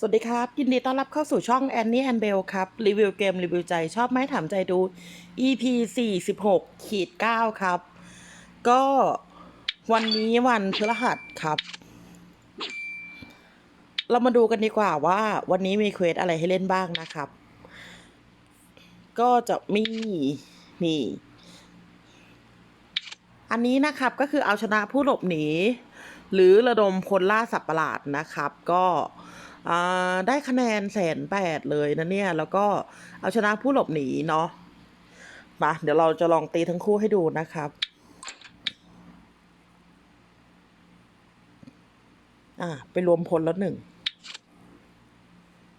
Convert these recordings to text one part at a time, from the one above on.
สวัสดีครับ ยินดีต้อนรับเข้าสู่ช่องแอนนี่แอนเบลครับ รีวิวเกม รีวิวใจชอบไหมถามใจดู EP 46ขีด9ครับ ก็วันนี้วันพฤหัสครับ เรามาดูกันดีกว่าว่าวันนี้มีเควสอะไรให้เล่นบ้างนะครับ ก็จะมีนี่อันนี้นะครับก็คือเอาชนะผู้หลบหนี หรือระดมคนล่าสัตว์ประหลาดนะครับ ก็ ได้คะแนนแสนแปดเลยนะเนี่ย แล้วก็เอาชนะผู้หลบหนีเนาะมาเดี๋ยวเราจะลองตีทั้งคู่ให้ดูนะครับอ่าไปรวมพลแล้วหนึ่ง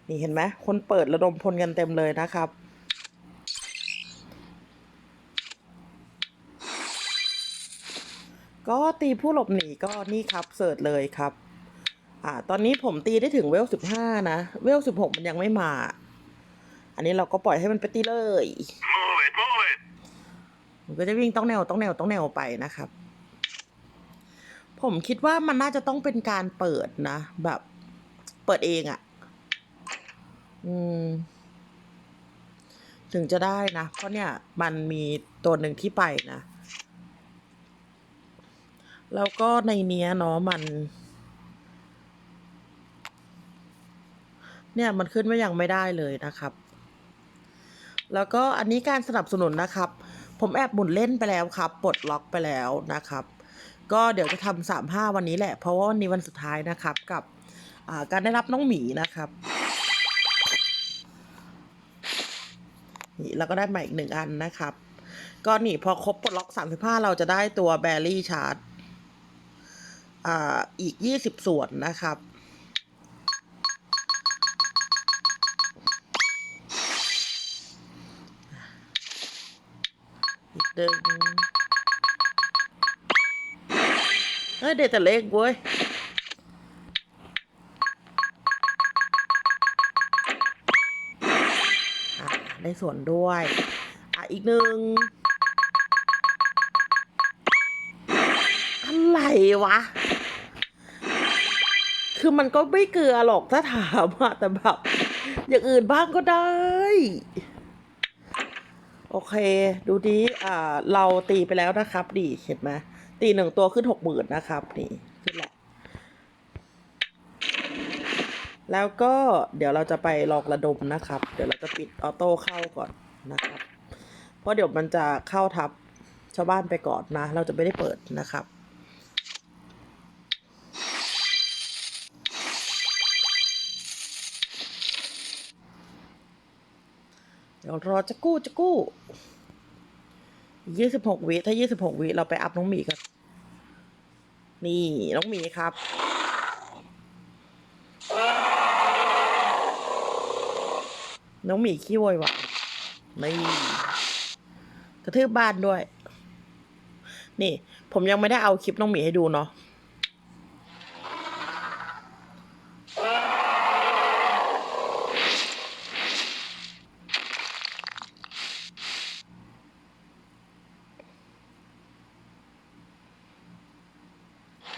นี่เห็นไหมคนเปิดระดมพลกันเต็มเลยนะครับ ก็ตีผู้หลบหนีก็นี่ครับเสิร์ชเลยครับ อ่า ตอนนี้ผมตีได้ถึงเวลสิบห้านะ เวลสิบหกมันยังไม่มา อันนี้เราก็ปล่อยให้มันไปตีเลย Move it, move it. มันก็จะวิ่งต้องแนวต้องแนวต้องแนวไปนะครับ ผมคิดว่ามันน่าจะต้องเป็นการเปิดนะ แบบ เปิดเองอะ่ะ อืม ถึงจะได้นะ เพราะเนี่ยมันมีตัวหนึ่งที่ไปนะ แล้วก็ในเนี้ยเนาะมัน เนี่ยมันขึ้นว่ายังไม่ได้เลยนะครับ แล้วก็อันนี้การสนับสนุนนะครับ ผมแอบหมุนเล่นไปแล้วครับปลดล็อกไปแล้วนะครับ ก็เดี๋ยวจะทำสามห้าวันนี้แหละ เพราะว่าวันนี้วันสุดท้ายนะครับกับการได้รับน้องหมีนะครับนี่แล้วก็ได้มาอีกหนึ่งอันนะครับ ก็นี่พอครบปลดล็อกสามสิบห้าเราจะได้ตัวแบรี่ชาร์จอ่าอีกยี่สิบส่วนนะครับ อีกดึงเฮ้ยเด็แต่เล็กเว้ยได้ส่วนด้วย อะ อีกหนึ่งอะไรวะ คือมันก็ไม่เกลือหรอกถ้าถามอะแต่แบบ อย่างอื่นบ้างก็ได้ เค ดูดีอ่า เราตีไปแล้วนะครับ ดีเห็นไหมตีหนึ่งตัวขึ้นหกหมื่นนะครับ นี่ขึ้นแหละ แล้วก็เดี๋ยวเราจะไปลองระดมนะครับ เดี๋ยวเราจะปิดออโต้เข้าก่อนนะครับ เพราะเดี๋ยวมันจะเข้าทับชาวบ้านไปก่อนนะ เราจะไม่ได้เปิดนะครับ ดี๋ยวรอจะกู้จะกู้ยี่สิบหกวิถ้ายี่สิบหกวิเราไปอัพน้องหมีกัน นี่น้องหมีครับ น้องหมีขี้โวยวะนี่กระทืบบ้านด้วย นี่ ผมยังไม่ได้เอาคลิปน้องหมีให้ดูเนาะ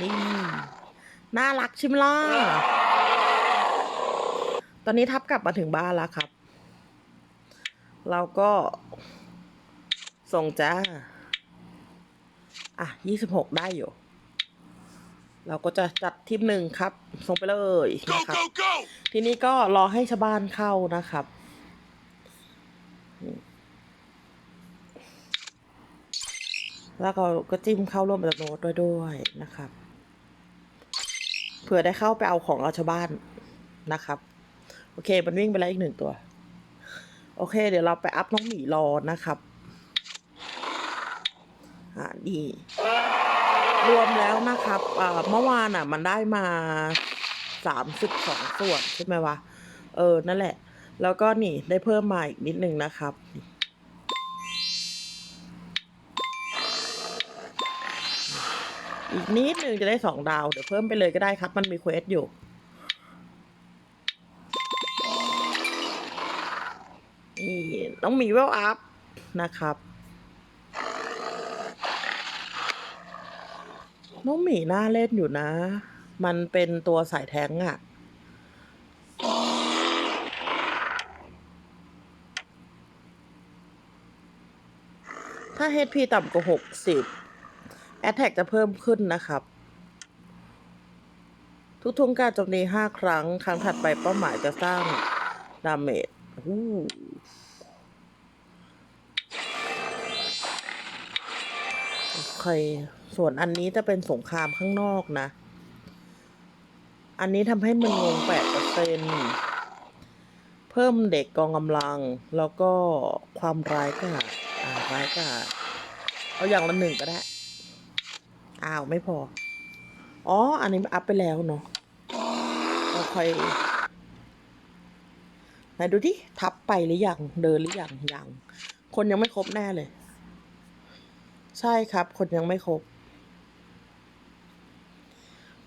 นี่น่ารักใช่ไหมล่ะตอนนี้ทับกลับมาถึงบ้านแล้วครับ เราก็ ส่งจ้า อะยี่สิบหกได้อยู่ เราก็จะจัดทีมหนึ่งครับ ส่งไปเลย Go, นะครับ go, go. ทีนี้ก็รอให้ชาวบ้านเข้านะครับแล้วก็ก็จิ้มเข้าร่วมอัตโนมัติด้วยด้วยนะครับเผื่อได้เข้าไปเอาของเอาชาวบ้านนะครับ โอเค มันวิ่งไปแล้วอีกหนึ่งตัว โอเค เดี๋ยวเราไปอัพน้องหมีรอนะครับอ่านี่รวมแล้วนะครับเมื่อวานอะ มันได้มาสามสิบสองส่วนใช่ไหมวะ เออ นั่นแหละ แล้วก็นี่ได้เพิ่มมาอีกนิดนึงนะครับ อีกนิดนึงจะได้สองดาว เดี๋ยวเพิ่มไปเลยก็ได้ครับ มันมีเควสอยู่ นี่ต้องมีเวลอัพนะครับ น้องหมีน่าเล่นอยู่นะ มันเป็นตัวสายแท้งอะ่ะถ้าเฮดพีต่ำกว่าหกสิบ Attack จะเพิ่มขึ้นนะครับ ทุกทงการโจมตี5ครั้ง ครั้งถัดไปเป้าหมายจะสร้างดาเมจอู้โอเค ส่วนอันนี้จะเป็นสงครามข้างนอกนะ อันนี้ทำให้มันงง8เปอร์เซ็นเพิ่มเด็กกองกำลัง แล้วก็ความร้ายกาจร้ายกาจเอาอย่างละหนึ่งก็ได้ อ้าวไม่พอ อ๋อ อันนี้อัพไปแล้วเนาะโอเคไหนดูที่ทับไปหรือยังเดินหรือยังยังคนยังไม่ครบแน่เลย ใช่ครับ คนยังไม่ครบ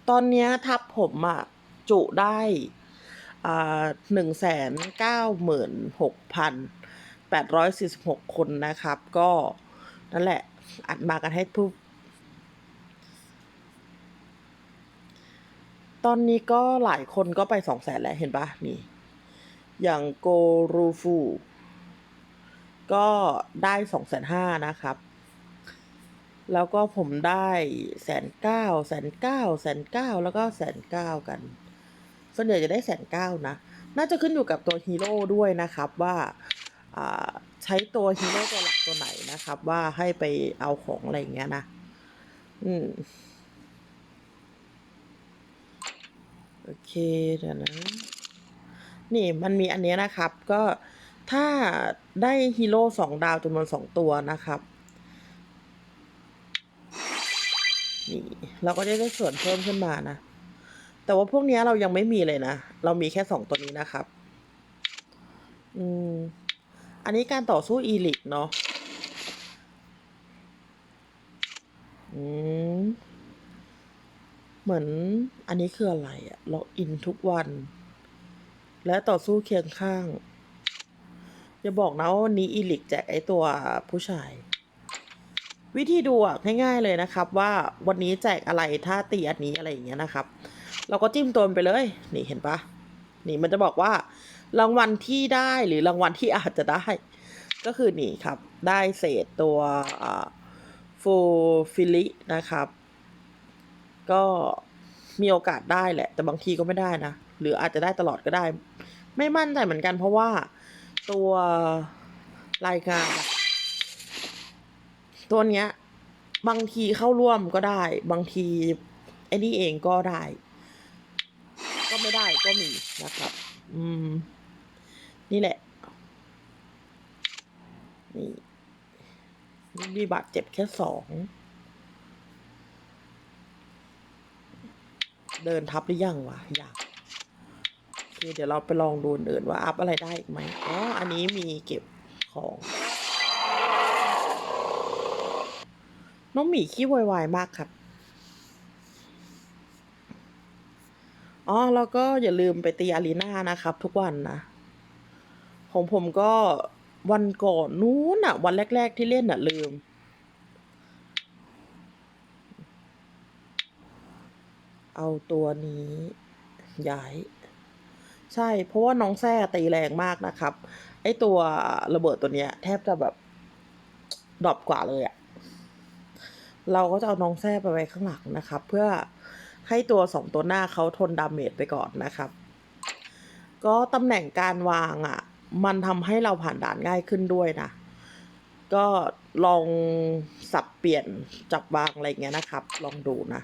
ตอนนี้ทับผมอะจุได้หนึ่งแสนเก้าหมื่นหกพันแปดร้อยสี่สิบหกคนนะครับ ก็นั่นแหละอัดมากันให้ผู้ ตอนนี้ก็หลายคนก็ไปสองแสนแล้วเห็นปะนี่ อย่างโกรูฟู ก็ได้สองแสนห้านะครับ แล้วก็ผมได้แสนเก้าแสนเก้าแสนเก้าแล้วก็แสนเก้ากัน ส่วนใหญ่จะได้แสนเก้านะ น่าจะขึ้นอยู่กับตัวฮีโร่ด้วยนะครับว่าใช้ตัวฮีโร่ตัวหลักตัวไหนนะครับ ว่าให้ไปเอาของอะไรอย่างเงี้ยนะ อืม โอเคเดี๋ยวนะ นี่มันมีอันนี้นะครับ ก็ถ้าได้ฮีโร่สองดาวจำนวนสองตัวนะครับ นี่ เราก็จะได้ส่วนเพิ่มขึ้นมานะ แต่ว่าพวกนี้เรายังไม่มีเลยนะ เรามีแค่สองตัวนี้นะครับ อืม อันนี้การต่อสู้อีลิกเนาะ อืม เหมือนอันนี้คืออะไรอะล็อกอินทุกวัน และต่อสู้เคียงข้าง อย่าบอกนะว่าวันนี้อีลิกแจกไอตัวผู้ชาย วิธีดูอะง่ายๆเลยนะครับ ว่าวันนี้แจกอะไรถ้าตีอันนี้อะไรอย่างเงี้ยนะครับ เราก็จิ้มตัวมันไปเลย นี่เห็นปะนี่มันจะบอกว่ารางวัลที่ได้หรือรางวัลที่อาจจะได้ ก็คือนี่ครับ ได้เศษตัวฟูฟิลินะครับ ก็มีโอกาสได้แหละ แต่บางทีก็ไม่ได้นะ หรืออาจจะได้ตลอดก็ได้ ไม่มั่นใจเหมือนกันเพราะว่าตัวรายการ ตัวเนี้ย บางทีเข้าร่วมก็ได้ บางทีไอ้นี่เองก็ได้ ก็ไม่ได้ก็มีนะครับ อืม นี่แหละ นี่นี่มีบาดเจ็บแค่สอง เดินทับหรือยังวะอยากโอเดี๋ยวเราไปลองดูอื่นว่าอัพอะไรได้อีกไหมอ๋ออันนี้มีเก็บของ น้องหมีขี้วายๆมากครับอ๋อแล้วก็อย่าลืมไปตีอารีนานะครับ ทุกวันนะของผมก็วันก่อนนู้นอะวันแรก ๆ ที่เล่นอะลืม เอาตัวนี้ย้าย ใช่ เพราะว่าน้องแซ่ตีแรงมากนะครับ ไอตัวระเบิดตัวเนี้ย แทบจะแบบดรอปกว่าเลยอะเราก็จะเอาน้องแซ่ไปไว้ข้างหลังนะครับ เพื่อให้ตัวสองตัวหน้าเขาทนดาเมจไปก่อนนะครับ ก็ตำแหน่งการวางอะ่ะ มันทำให้เราผ่านด่านง่ายขึ้นด้วยนะ ก็ลองสับเปลี่ยนจับวางอะไรเงี้ยนะครับ ลองดูนะ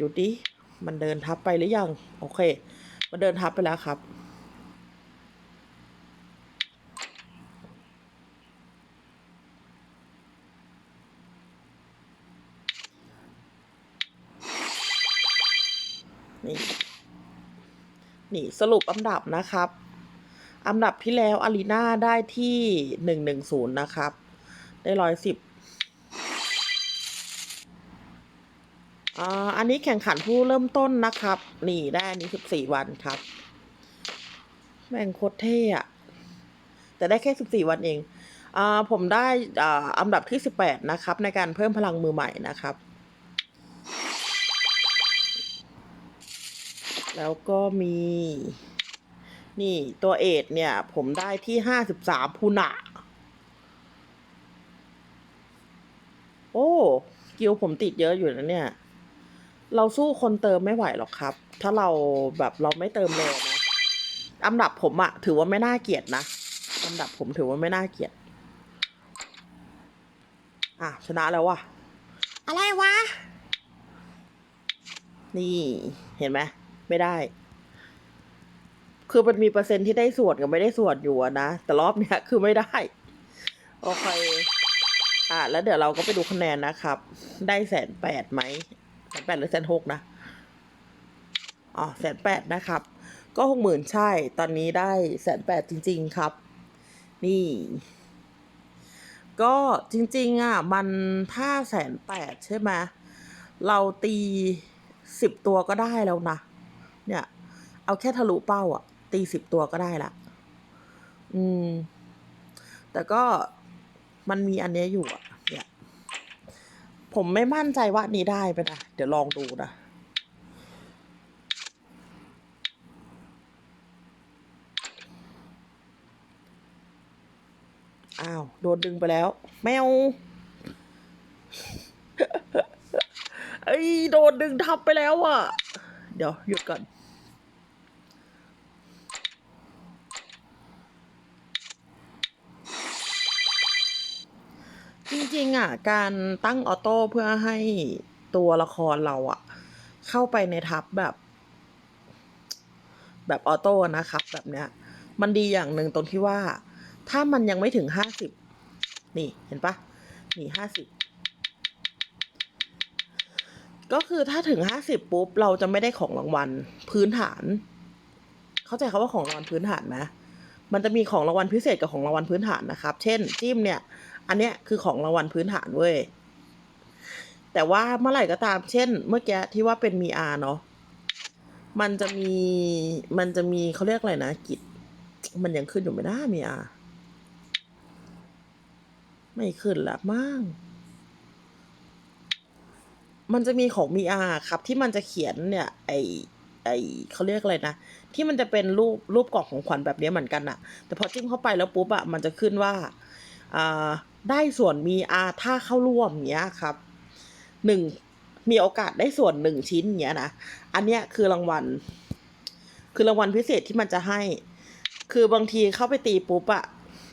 ดูดิ มันเดินทับไปหรือยัง โอเค มันเดินทับไปแล้วครับ นี่ นี่สรุปอันดับนะครับ อันดับที่แล้วอารีนาได้ที่หนึ่งหนึ่งศูนย์นะครับ ได้ร้อยสิบ อันนี้แข่งขันผู้เริ่มต้นนะครับ นี่ได้อันนี้สิบสี่วันครับ แม่งโคตรเท่อะแต่ได้แค่สิบสี่วันเองอผมได้อ่าอันดับที่สิบแปดนะครับ ในการเพิ่มพลังมือใหม่นะครับ แล้วก็มี นี่ตัวเอดเนี่ย ผมได้ที่ห้าสิบสามพูนะโอ้กิวผมติดเยอะอยู่นะเนี่ย เราสู้คนเติมไม่ไหวหรอกครับ ถ้าเราแบบเราไม่เติมเร็วนะอันดับผมอะถือว่าไม่น่าเกลียดนะอันดับผมถือว่าไม่น่าเกลียดอะชนะแล้วว่ะอะไรวะ นี่เห็นไหมไม่ได้ คือมันมีเปอร์เซ็นต์ที่ได้ส่วนกับไม่ได้ส่วนอยู่อะนะ แต่รอบเนี้ยคือไม่ได้ โอเค อะแล้วเดี๋ยวเราก็ไปดูคะแนนนะครับ ได้แสนแปดไหม แสนแปดหรือแสนหกนะ อ๋อแสนแปดนะครับ ก็หกหมื่นใช่ ตอนนี้ได้แสนแปดจริง ๆครับ นี่ ก็จริง ๆ อะ มันถ้าแสนแปดใช่ไหมเราตีสิบตัวก็ได้แล้วนะ เนี่ย เอาแค่ทะลุเป้าอะ ตีสิบตัวก็ได้ละ อืม แต่ก็มันมีอันเนี้ยอยู่อะ ผมไม่มั่นใจว่านี้ได้ไปนะเดี๋ยวลองดูนะอ้าว โดนดึงไปแล้ว แมวไอ้ยโดนดึงทับไปแล้วอะ เดี๋ยวหยุดก่อน จ ริง ๆ อะ การตั้งออโต้เพื่อให้ตัวละครเราอะ เข้าไปในทับแบบ แบบออโต้นะครับ แบบเนี้ย มันดีอย่างหนึ่งตรงที่ว่า ถ้ามันยังไม่ถึงห้าสิบนี่เห็นปะนี่ห้าสิบก็คือถ้าถึงห้าสิบปุ๊บ เราจะไม่ได้ของรางวัลพื้นฐาน เข้าใจคาว่าของรางวัลพื้นฐานไหมมันจะมีของรางวัลพิเศษกับของรางวัลพื้นฐานนะครับ เช่น จิ้มเนี่ย อันเนี้ยคือของรางวัลพื้นฐานเว้ย แต่ว่าเมื่อไหร่ก็ตาม เช่น เมื่อกี้ที่ว่าเป็นมีอาเนาะ มันจะมี มันจะมีเขาเรียกอะไรนะกิจ มันยังขึ้นอยู่ไหมนะมีอาไม่ขึ้นละมั่งมันจะมีของมีอาครับ ที่มันจะเขียนเนี่ย ไอไอเขาเรียกอะไรนะ ที่มันจะเป็นรูปรูปกล่องของขวัญแบบนี้เหมือนกันอะแต่พอจิ้มเข้าไปแล้วปุ๊บอะมันจะขึ้นว่าอ่า ได้ส่วนมีอาถ้าเข้าร่วมเนี้ยครับหนึ่งมีโอกาสได้ส่วนหนึ่งชิ้นเนี้ยนะอันเนี้ยคือรางวัล คือรางวัลพิเศษที่มันจะให้ คือบางทีเข้าไปตีปุ๊บอะ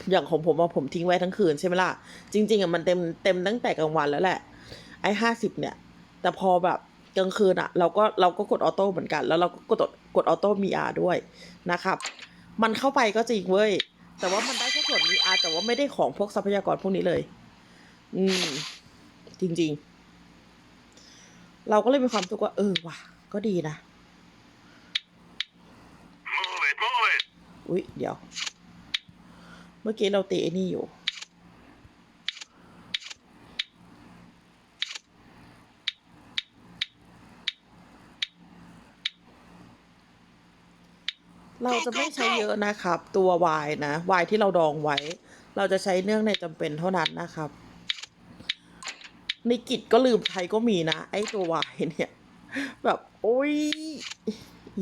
อย่างของผมว่าผมทิ้งไว้ทั้งคืนใช่ไหมล่ะ จริง ๆอะมันเต็มเต็มตั้งแต่กลางวันแล้วแหละ ไอ้ห้าสิบเนี่ย แต่พอแบบกลางคืนอะเราก็เราก็กดออโต้เหมือนกัน แล้วเราก็กดกดออโต้มีอาด้วยนะครับ มันเข้าไปก็จริงเว้ย แต่ว่ามันได้ ส่วนมีอาแต่ว่าไม่ได้ของพวกทรัพยากรพวกนี้เลย อืม จริง ๆ เราก็เลยมีความรู้สึกว่า เออว่ะ ก็ดีนะ Move it, move it. อุ๊ยเดี๋ยว เมื่อกี้เราตีไอ้นี่อยู่ เราจะไม่ใช้เยอะนะครับ ตัววายนะวายที่เราดองไว้ เราจะใช้เนื่องในจำเป็นเท่านั้นนะครับ ในกิจก็ลืมใช้ก็มีนะ ไอ้ตัววายเนี่ย แบบโอ้ย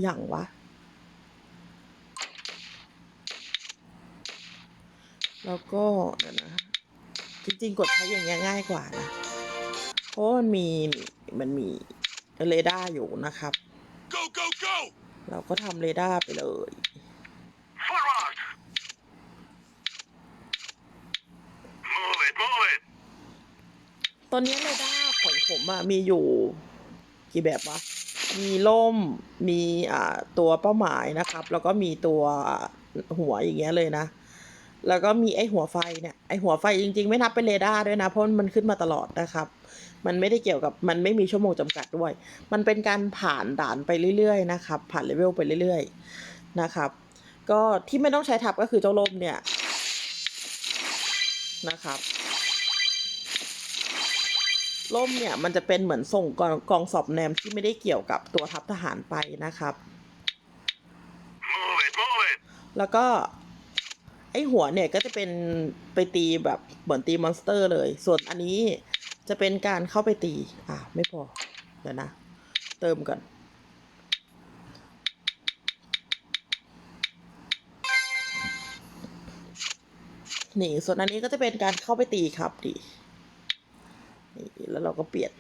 อย่างวะ แล้วก็เดี๋ยวนะจริงๆ กดใช้อย่างเงี้ยง่ายกว่านะ เพราะมันมีมันมีเรดาร์อยู่นะครับ เราก็ทำเรดาร์ไปเลย Forward. Move it, move it. ตอนนี้เรดาร์ของผมอะมีอยู่ กี่แบบวะ มีล่ม มีอ่าตัวเป้าหมายนะครับ แล้วก็มีตัวหัวอย่างเงี้ยเลยนะ แล้วก็มีไอหัวไฟเนี่ย ไอหัวไฟจริง ๆ ไม่นับเป็นเรดาร์ด้วยนะ เพราะมันขึ้นมาตลอดนะครับ มันไม่ได้เกี่ยวกับมันไม่มีชั่วโมงจำกัดด้วย มันเป็นการผ่านด่านไปเรื่อยๆนะครับ ผ่านเลเวลไปเรื่อยๆนะครับ ก็ที่ไม่ต้องใช้ทับก็คือเจ้าล่มเนี่ยนะครับล่มเนี่ยมันจะเป็นเหมือนส่งกองกองสอบแนมที่ไม่ได้เกี่ยวกับตัวทัพทหารไปนะครับ Move it, move it. แล้วก็ไอหัวเนี่ยก็จะเป็นไปตีแบบเหมือนตีมอนสเตอร์เลย ส่วนอันนี้ จะเป็นการเข้าไปตี อะ ไม่พอ เดี๋ยวนะ เติมก่อน นี่ ส่วนอันนี้ก็จะเป็นการเข้าไปตีครับดินี่แล้วเราก็เปลี่ยน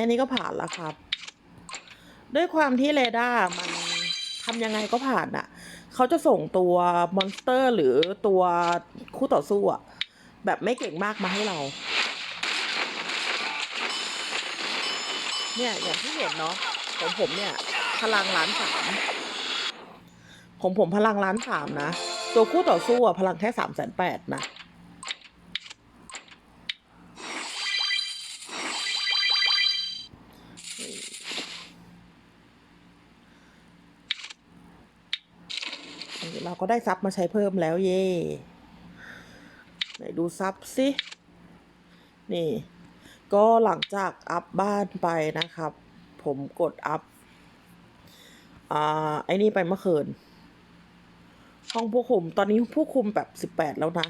ค่นี้ก็ผ่านแล้วครับ ด้วยความที่เรดาร์มันทำยังไงก็ผ่านอะ่ะ เขาจะส่งตัวมอนสเตอร์หรือตัวคู่ต่อสู้อะแบบไม่เก่งมากมาให้เรา เนี่ยอย่างที่เห็นเนาะของผมเนี่ย พลังล้านสามของผมพลังล้านสามนะ ตัวคู่ต่อสู้อะพลังแค่สามแสนแปดนะ ก็ได้ซับมาใช้เพิ่มแล้วเย่ไหนดูซับสินี่ ก็หลังจากอัพบ้านไปนะครับ ผมกดอัพอ่าไอ้นี่ไปเมื่อคืนห้องผู้คุมตอนนี้ผู้คุมแบบสิบแปดแล้วนะ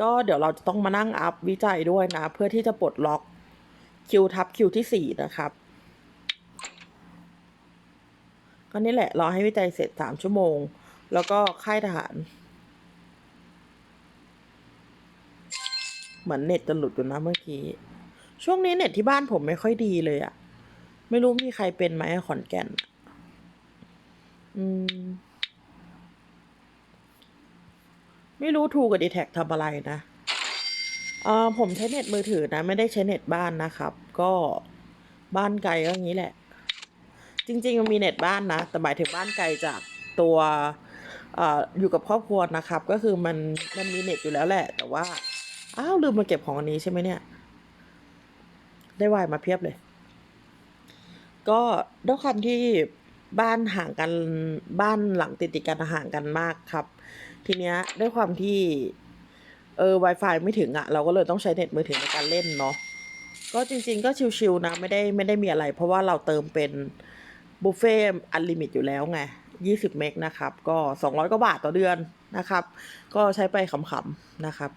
ก็เดี๋ยวเราจะต้องมานั่งอัพวิจัยด้วยนะ เพื่อที่จะปลดล็อกคิวทับคิวที่สี่นะครับ ก็นี่แหละรอให้วิจัยเสร็จสามชั่วโมง แล้วก็ค่ายทหาร เหมือนเน็ตจะหลุดอยู่นะเมื่อกี้ ช่วงนี้เน็ตที่บ้านผมไม่ค่อยดีเลยอะไม่รู้มีใครเป็นไหมขอนแก่น อืม ไม่รู้ทูกับดีแท็กทำอะไรนะเออผมใช้เน็ตมือถือนะ ไม่ได้ใช้เน็ตบ้านนะครับ ก็บ้านไกลก็อย่างนี้แหละ จริงๆมันมีเน็ตบ้านนะ แต่หมายถึงบ้านไกลจากตัวออยู่กับครอบครัวนะครับ ก็คือมันมันมีเน็ตอยู่แล้วแหละ แต่ว่า อ้าวลืมมาเก็บของอันนี้ใช่ไหมเนี่ย ได้วายมาเพียบเลย ก็ด้วยความที่บ้านห่างกันบ้านหลังติดติดกันห่างกันมากครับ ทีเนี้ยด้วยความที่เออ Wi-Fi ไม่ถึงอะ่ะ เราก็เลยต้องใช้เน็ตมือถือในการเล่นเนาะก็จริง ๆ ก็ชิวๆนะ ไม่ได้ไม่ได้มีอะไร เพราะว่าเราเติมเป็น บุฟเฟ่อันลิมิตอยู่แล้วไง 20 เมกนะครับ ก็ 200 กว่าบาทต่อเดือนนะครับ ก็ใช้ไปขำๆนะครับ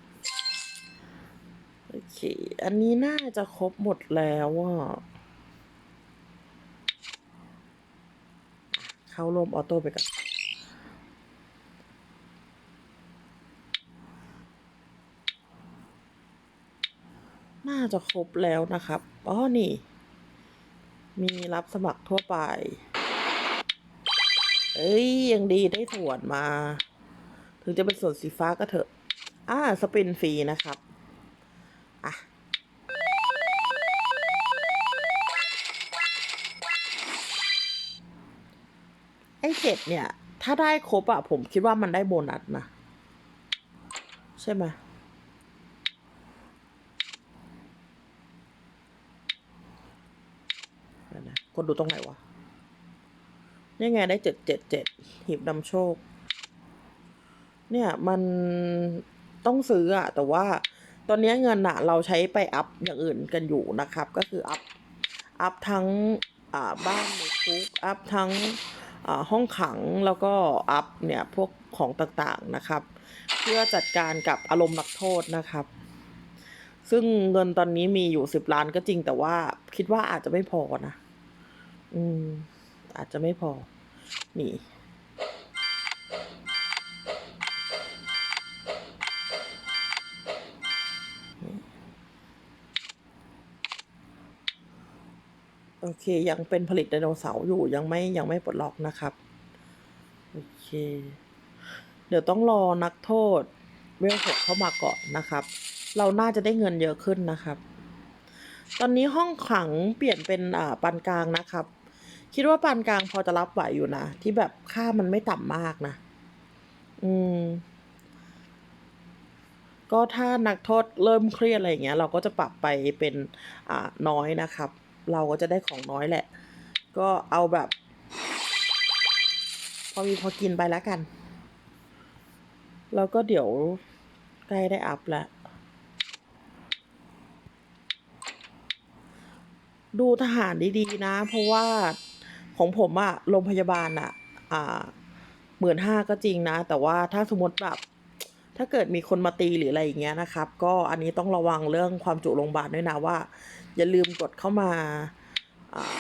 โอเค อันนี้น่าจะครบหมดแล้วอะเข้าร่วมออโต้ไปก่อนน่าจะครบแล้วนะครับ อ๋อ นี่ มีรับสมัครทั่วไป เอ้ย ยังดีได้ส่วนมา ถึงจะเป็นส่วนสีฟ้าก็เถอะ อ่า สปินฟรีนะครับ อะ ไอ้เจ็ดเนี่ย ถ้าได้ครบอะผมคิดว่ามันได้โบนัสนะ ใช่ไหมเดี๋ยวนะ กดดูตรงไหนวะนี่ไงได้เจ็ดเจ็ดเจ็ดหีบนำโชค เนี่ยมันต้องซื้ออะแต่ว่าตอนนี้เงินอะเราใช้ไปอัพอย่างอื่นกันอยู่นะครับ ก็คืออัพอัพทั้งอ่าบ้านในคุกอัพทั้งอ่าห้องขังแล้วก็อัพเนี่ยพวกของต่างๆนะครับ เพื่อจัดการกับอารมณ์นักโทษนะครับ ซึ่งเงินตอนนี้มีอยู่สิบล้านก็จริงแต่ว่าคิดว่าอาจจะไม่พอนะ อืม อาจจะไม่พอ นี่ โอเค ยังเป็นผลิตไดโนเสาร์อยู่ยังไม่ยังไม่ปลดล็อกนะครับ โอเค เดี๋ยวต้องรอนักโทษเวลหกเข้ามาก่อนนะครับ เราน่าจะได้เงินเยอะขึ้นนะครับ ตอนนี้ห้องขังเปลี่ยนเป็นอ่าปานกลางนะครับ คิดว่าปานกลางพอจะรับไหวอยู่นะ ที่แบบค่ามันไม่ต่ำมากนะ อืม ก็ถ้านักโทษเริ่มเครียดอะไรอย่างเงี้ย เราก็จะปรับไปเป็นอ่าน้อยนะครับ เราก็จะได้ของน้อยแหละ ก็เอาแบบ พอมีพอกินไปแล้วกัน แล้วก็เดี๋ยวใกล้ได้อัพแล้วดูทหารดีๆนะ เพราะว่า ของผมอะโรงพยาบาลอะอ่าหมื่นห้าก็จริงนะ แต่ว่าถ้าสมมติแบบถ้าเกิดมีคนมาตีหรืออะไรอย่างเงี้ยนะครับ ก็อันนี้ต้องระวังเรื่องความจุโรงพยาบาลด้วยนะว่า อย่าลืมกดเข้ามาอ่า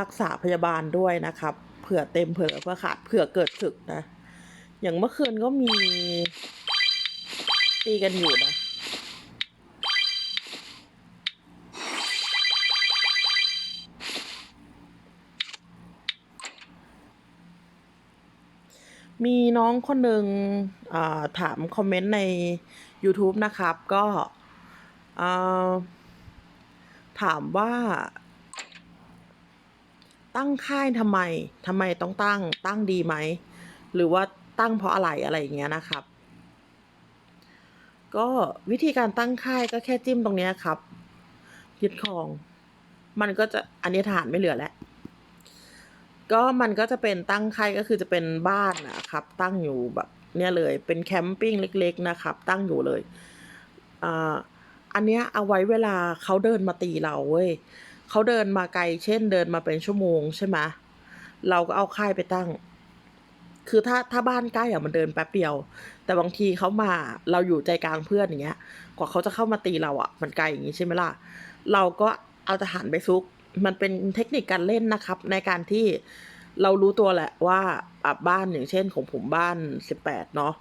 รักษาพยาบาลด้วยนะครับ เผื่อเต็มเผื่อเพื่อขาดเผื่อเกิดศึกนะ อย่างเมื่อคืนก็มีตีกันอยู่นะ มีน้องคนหนึ่งาถามคอมเมนต์ใน YouTube นะครับ ก็ถามว่า ตั้งค่ายทำไมทำไมต้องตั้ง ตั้งดีไหม หรือว่าตั้งเพราะอะไรอะไรอย่างเงี้ยนะครับ ก็วิธีการตั้งค่ายก็แค่จิ้มตรงเนี้ยครับ ยึดคอง มันก็จะอันนี้ฐานไม่เหลือแล้ว ก็มันก็จะเป็นตั้งค่ายก็คือจะเป็นบ้านนะครับ ตั้งอยู่แบบเนี่ยเลย เป็นแคมปิ้งเล็ก ๆนะครับ ตั้งอยู่เลยอ่าอันเนี้ยเอาไว้เวลาเขาเดินมาตีเราเว้ยเขาเดินมาไกล เช่นเดินมาเป็นชั่วโมงใช่ไหมเราก็เอาค่ายไปตั้ง คือถ้าถ้าบ้านใกล้อะมันเดินแป๊บเดียว แต่บางทีเขามาเราอยู่ใจกลางเพื่อนอย่างเงี้ย กว่าเขาจะเข้ามาตีเราอะมันไกลอย่างงี้ใช่ไหมล่ะ เราก็เอาทหารไปซุก มันเป็นเทคนิคการเล่นนะครับ ในการที่เรารู้ตัวแหละว่าบ้านอย่างเช่นของผมบ้านสิบแปดเนาะ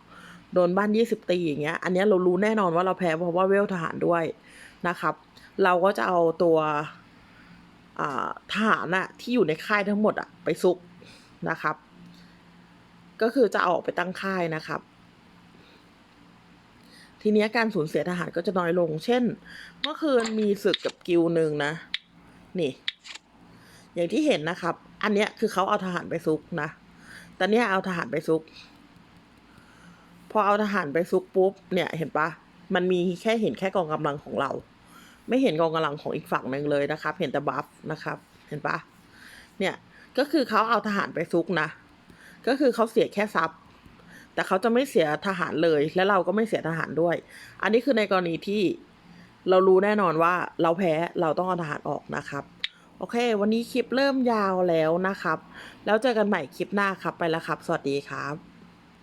โดนบ้านยี่สิบตีอย่างเงี้ย อันนี้เรารู้แน่นอนว่าเราแพ้เพราะว่าเวลทหารด้วยนะครับ เราก็จะเอาตัวทหารอะที่อยู่ในค่ายทั้งหมดอะไปซุกนะครับ ก็คือจะออกไปตั้งค่ายนะครับ ทีนี้การสูญเสียทหารก็จะน้อยลง เช่น เมื่อคืนมีศึกกับกิวหนึ่งนะ นี่ อย่างที่เห็นนะครับ อันเนี้ยคือเขาเอาทหารไปซุกนะแต่เนี้ยเอาทหารไปซุก พอเอาทหารไปซุกปุ๊บเนี่ยเห็นปะมันมีแค่เห็นแค่กองกำลังของเรา ไม่เห็นกองกำลังของอีกฝั่งหนึ่งเลยนะครับ เห็นแต่บัฟนะครับ เห็นปะเนี่ยก็คือเขาเอาทหารไปซุกนะก็คือเขาเสียแค่ทรัพย์แต่เขาจะไม่เสียทหารเลย และเราก็ไม่เสียทหารด้วย อันนี้คือในกรณีที่ เรารู้แน่นอนว่าเราแพ้เราต้องเอาทหารออกนะครับ โอเค วันนี้คลิปเริ่มยาวแล้วนะครับ แล้วเจอกันใหม่คลิปหน้าครับไปแล้วครับ สวัสดีครับ